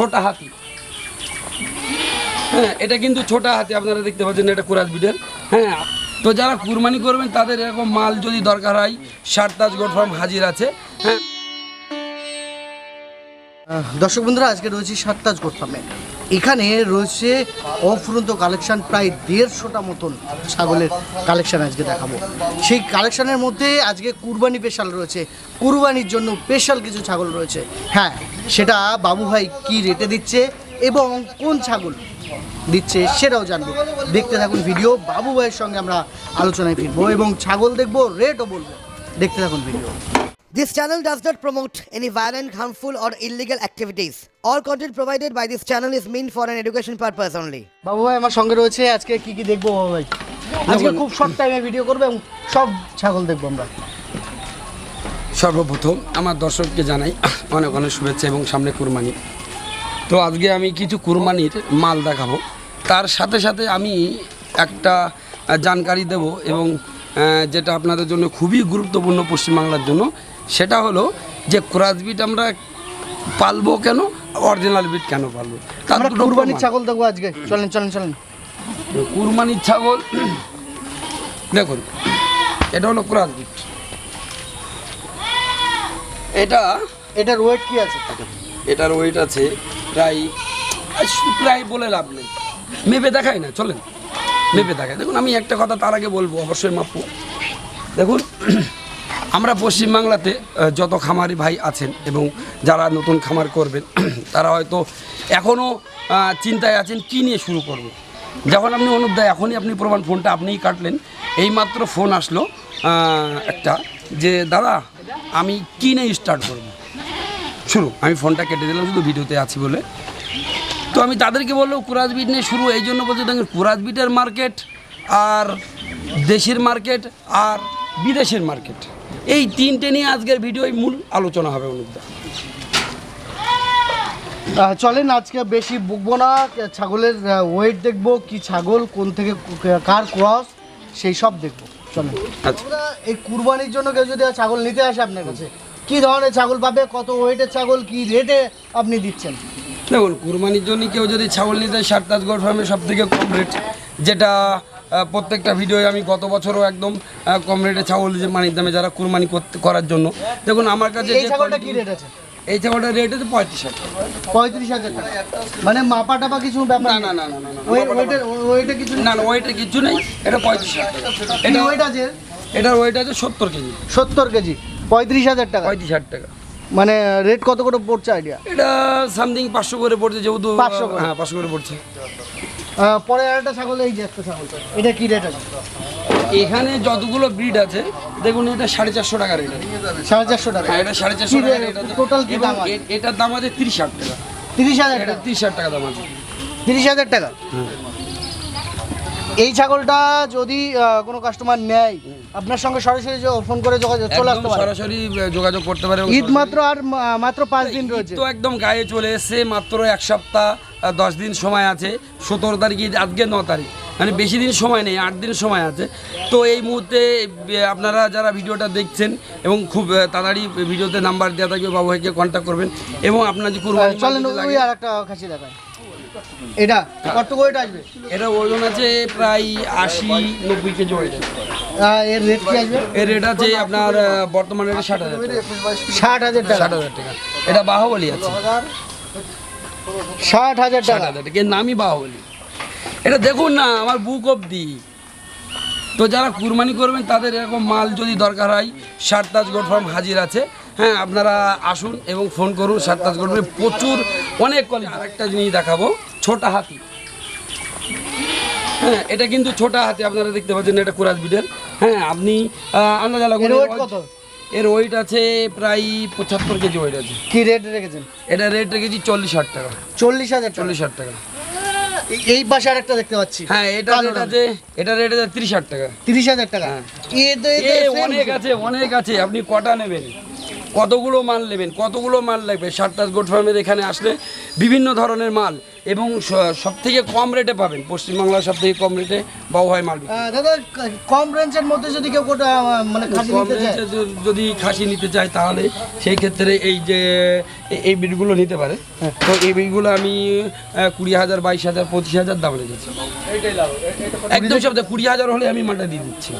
ছোটা হাতি। হ্যাঁ এটা কিন্তু ছোটা হাতি, আপনারা দেখতে পাচ্ছেন এটা কুরাজ বিদের। হ্যাঁ তো যারা কুরবানি করবেন, তাদের এরকম মাল যদি দরকার হয় ষাট তাজ গোট ফার্ম হাজির আছে। হ্যাঁ দর্শক বন্ধুরা, আজকে রয়েছে সাতটাজ গোট এখানে রয়েছে অফুরন্ত কালেকশান, প্রায় দেড়শোটা মতন ছাগলের কালেকশান আজকে দেখাবো। সেই কালেকশানের মধ্যে আজকে কুরবানি স্পেশাল রয়েছে। কুরবানির জন্য স্পেশাল কিছু ছাগল রয়েছে। হ্যাঁ সেটা বাবু ভাই কি রেটে দিচ্ছে এবং কোন ছাগল দিচ্ছে সেটাও জানব। দেখতে থাকুন ভিডিও বাবু ভাইয়ের সঙ্গে আমরা আলোচনায় ফিরবো এবং ছাগল দেখব রেটও বলব। দেখতে থাকুন video This channel does not promote any violent, harmful, or illegal activities. All content provided by this channel is meant for an education purpose only. বাবু ভাই আমার সঙ্গে রয়েছে। আজকে কি কি দেখব বাবু ভাই? আজকে খুব শর্ট টাইমে ভিডিও করবে এবং সব ছাগল দেখব আমরা। সর্বপ্রথম আমার দর্শককে জানাই অনেক অনেক শুভেচ্ছা এবং সামনে কুরবানি। তো আজকে আমি কিছু কুরবানির মাল দেখাবো। তার সাথে সাথে আমি একটা জানকারি দেব এবং যেটা আপনাদের জন্য খুবই গুরুত্বপূর্ণ পশ্চিমবাংলার জন্য। সেটা হলো যে ক্রাস বিট আমরা পালবো কেন অরিজিনাল বিট কেন পালবো? তার কুরবানির ছাগল দেখব আজকে। চলেন চলেন চলেন। কুরবানির ছাগল দেখুন এটা হলো ক্রাস বিট। এটা এটার ওয়েট কি আছে? এটার ওয়েট আছে প্রায় প্রায় বলে লাভ নেই। মেপে দেখাই না চলেন। মেপে দেখায় দেখুন আমি একটা কথা তার আগে বলব অবশ্যই মাপবো। দেখুন আমরা পশ্চিমবাংলাতে যত খামারি ভাই আছেন এবং যারা নতুন খামার করবেন, তারা হয়তো এখনও চিন্তায় আছেন কী নিয়ে শুরু করব। যখন আপনি অনুপ এখনই আপনি প্রমাণ ফোনটা আপনিই কাটলেন, এইমাত্র ফোন আসলো একটা যে, দাদা, আমি কী নিয়ে স্টার্ট করব? শুরু, আমি ফোনটা কেটে দিলাম, শুধু ভিডিওতে আছি বলে। তো আমি তাদেরকে বলল কুরাজ বিট নিয়ে শুরু, এই জন্য বলছি, দেখেন কুরাজ বিটের মার্কেট আর দেশের মার্কেট আর বিদেশের মার্কেট এই তিনটে নিয়ে আজকের ভিডিওই মূল আলোচনা হবে অনুদ্দা আহ, চলেন আজকে বেশি বুকবো না। ছাগলের ওয়েট দেখব কি ছাগল কোন থেকে কার ক্রস সেই সব দেখব। চলেন। আচ্ছা। এই কুরবানির জন্য কেউ যদি ছাগল নিতে আসে আপনার কাছে কি ধরনের ছাগল পাবে কত ওয়েটের ছাগল কি রেটে আপনি দিচ্ছেন? দেখুন কুরবানির জন্য কেউ যদি ছাগল নিতে ষাট তাজ গোট ফার্মে সব থেকে কম রেট যেটা প্রত্যেকটা ভিডিওয়ে আমি গত বছরও একদম কম রেটে ছাগল যে মানির দামে যারা কুরবানি করতে করার জন্য। দেখুন আমার কাছে এই ছাগলটা কি রেট আছে? এই ছাগলটার রেট আছে পঁয়ত্রিশ হাজার পঁয়ত্রিশ হাজার টাকা। মানে মাপা টাপা কিছু ব্যাপার না না না না ওইটা কিছু না না ওয়েটে কিছু নেই। এটা পঁয়ত্রিশ হাজার এটা এটা আছে? এটার ওয়েট আছে সত্তর কেজি। সত্তর কেজি। পঁয়ত্রিশ হাজার টাকা। পঁয়ত্রিশ হাজার টাকা। মানে রেট কত করে পড়ছে আইডিয়া এটা সামথিং পাঁচশো করে পড়ছে যেহেতু 500 করে। হ্যাঁ পাঁচশো করে পড়ছে। পরে আরেকটা ছাগল এই যে একটা ছাগল। এটা কি রেট আছে? এখানে যতগুলো ব্রিড আছে দেখুন এটা সাড়ে চারশো টাকা রেট সাড়ে চারশো টাকা। হ্যাঁ এটা সাড়ে চারশো টাকা রেট কি দাম? এটার দাম আছে তিরিশ হাজার টাকা। তিরিশ হাজার এটা টাকা? তিরিশ হাজার টাকা দাম আছে। তিরিশ হাজার টাকা? এই ছাগলটা যদি কোনো কাস্টমার নেয় আপনার সঙ্গে সরাসরি যে- ফোন করে যোগাযোগ চলে আসতে পারে। সরাসরি যোগাযোগ করতে পারে ঈদ মাত্র আর মাত্র পাঁচ দিন রয়েছে। তো একদম গায়ে চলে এসছে মাত্র এক সপ্তাহ। দশ দিন সময় আছে সতেরো তারিখ আজকে ন তারিখ। মানে বেশি দিন সময় নেই আট দিন সময় আছে। তো এই মুহূর্তে আপনারা যারা ভিডিওটা দেখছেন এবং খুব তাড়াতাড়ি ভিডিওতে নাম্বার দেওয়া থাকবে বাবু ভাইকে কন্ট্যাক্ট করবেন এবং আপনার যে কুরবানি এটা কত ওয়েট আসবে? এটা ওজন আছে প্রায় আশি নব্বই কেজি ওয়েট এর রেট কি আসবে? এর রেট আছে আপনার বর্তমানে ষাট হাজার টাকা। ষাট হাজার টাকা। ষাট হাজার টাকা। এটা বাহুবলি আছে। ষাট হাজার টাকা। এর নামই বাহুবলি। এটা দেখুন না আমার বুক অবধি। তো যারা কুরবানি করবেন তাদের এরকম মাল যদি দরকার হয় ষাট তাজ গোট ফার্ম হাজির আছে। হ্যাঁ আপনারা আসুন এবং ফোন করুন ষাট তাজ গোট ফার্মে প্রচুর অনেক কোয়ালিটি আরেকটা জিনিস দেখাবো ছোটা হাতি। হ্যাঁ এটা কিন্তু ছোটা হাতি আপনারা দেখতে পাচ্ছেন এটা কুরাজ বিডের হ্যাঁ আপনি আন্দাজ লাগুন এর ওয়েট আছে প্রায় পঁচাত্তর কেজি ওয়েট আছে। কি রেট রেখেছেন? এটা রেট রেখেছি চল্লিশ হাজার টাকা। চল্লিশ হাজার চল্লিশ হাজার টাকা। এই- পাশে আরেকটা দেখতে পাচ্ছি। হ্যাঁ এটা রেট আছে এটা রেট আছে তিরিশ হাজার টাকা। তিরিশ হাজার টাকা? হ্যাঁ। অনেক আছে অনেক আছে আপনি কটা নেবেন? কতগুলো মাল নেবেন কতগুলো মাল লাগবে? সাতটাস গোট ফার্মের এখানে আসলে বিভিন্ন ধরনের মাল এবং সব থেকে কম রেটে পাবেন। পশ্চিমবাংলার সব থেকে কম রেটে বাবু ভাই মাল দাদা কম রেঞ্জের মধ্যে যদি কেউ কোটা মানে কম রেঞ্জে যদি খাসি নিতে চায় তাহলে সেই ক্ষেত্রে এই যে এই বিটগুলো নিতে পারে। তো এই বিটগুলো আমি কুড়ি হাজার বাইশ হাজার পঁচিশ হাজার দাম রেখেছি। একদম সপ্তাহে কুড়ি হাজার হলে আমি মালটা দিয়ে দিচ্ছি।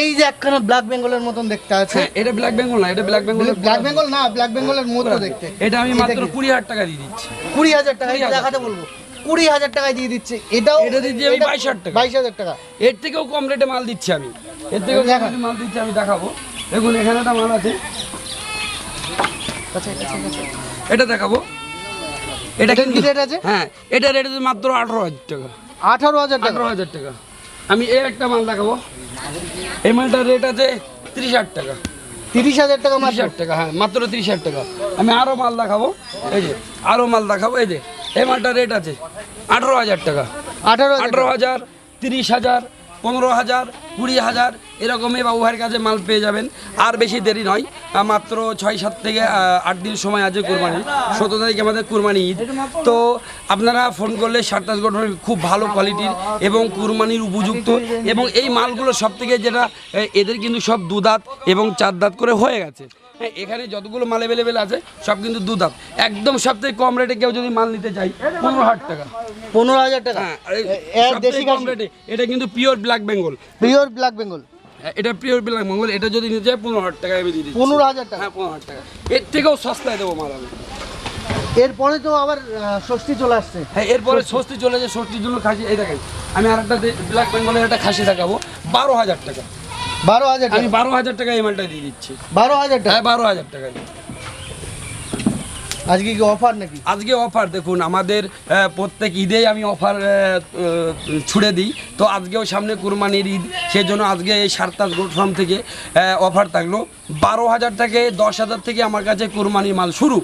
এই যে একখানা ব্ল্যাক বেঙ্গলের মতন দেখতে আছে। হ্যাঁ এটা ব্ল্যাক বেঙ্গল না এটা ব্ল্যাক বেঙ্গল ব্ল্যাক বেঙ্গল না ব্ল্যাক বেঙ্গলের মতো দেখতে। এটা আমি মাত্র? কুড়ি হাজার টাকা দিয়ে দিচ্ছি। কুড়ি হাজার টাকা দেখাতে বলব। কুড়ি হাজার টাকায় দিয়ে দিচ্ছে। এটাও এটা দিচ্ছি আমি 22,000 টাকা। বাইশ হাজার টাকা। এর থেকেও কম রেটে মাল দিচ্ছি আমি। এর থেকেও কম মাল দিচ্ছি আমি দেখাবো। দেখুন এখানে একটা মাল আছে। এটা দেখাবো। এটা কিন্তু রেট আছে? হ্যাঁ এটা রেট মাত্র আঠারো হাজার টাকা। আঠারো হাজার টাকা। আঠারো হাজার টাকা। আমি এর একটা মাল দেখাবো। এই মালটার রেট আছে তিরিশ হাজার টাকা। তিরিশ হাজার টাকা তিরিশ মাত্র হাজার টাকা হ্যাঁ মাত্র তিরিশ হাজার টাকা। আমি আরও মাল দেখাবো এই যে আরও মাল দেখাবো এই যে এই মালটার রেট আছে আঠেরো হাজার টাকা। আঠেরো আঠারো হাজার তিরিশ হাজার পনেরো হাজার কুড়ি হাজার এরকমই বাবু ভাইয়ের কাছে মাল পেয়ে যাবেন। আর বেশি দেরি নয় মাত্র ছয় সাত থেকে আট দিন সময় আছে কুরবানি সতেরো তারিখে আমাদের কুরবানি ঈদ। তো আপনারা ফোন করলে সাতটাস গঠন খুব ভালো কোয়ালিটির এবং কুরবানির উপযুক্ত এবং এই মালগুলো সব থেকে যেটা এদের কিন্তু সব দু দাঁত এবং চার দাঁত করে হয়ে গেছে। হ্যাঁ এখানে যতগুলো মাল অ্যাভেলেবেল আছে সব কিন্তু দু দাঁত একদম সব থেকে কম রেটে কেউ যদি মাল নিতে চাই পনেরো হাজার টাকা। পনেরো হাজার টাকা? হ্যাঁ কম রেটে এটা কিন্তু pure black Bengal pure black Bengal এটা পিওর ব্ল্যাক মঙ্গল এটা যদি নিতে যায় পনেরো হাজার টাকা আমি দিয়ে দিচ্ছি। পনেরো হাজার টাকা? হ্যাঁ পনেরো হাজার টাকা। এর থেকেও সস্তায় দেবো মাল আমি। এরপরে তো আবার ষষ্ঠী চলে আসছে। হ্যাঁ এরপরে ষষ্ঠী চলে যায় ষষ্ঠীর জন্য খাসি এই দেখাই আমি আর একটা ব্ল্যাক বেঙ্গলের একটা খাসি দেখাবো। বারো হাজার টাকা। বারো হাজার আমি বারো হাজার টাকা এই মালটা দিয়ে দিচ্ছি। বারো হাজার টাকা? হ্যাঁ বারো হাজার টাকা। আজকে কি অফার নাকি? আজকে অফার দেখুন, আমাদের প্রত্যেক ঈদেই আমি অফার ছুড়ে দিই। তো আজকেও সামনে কুরবানির ঈদ সেই জন্য আজকে এই সারতাজ গোট ফার্ম থেকে অফার থাকল। বারো হাজার থেকে দশ হাজার থেকে আমার কাছে কুরবানির মাল শুরু।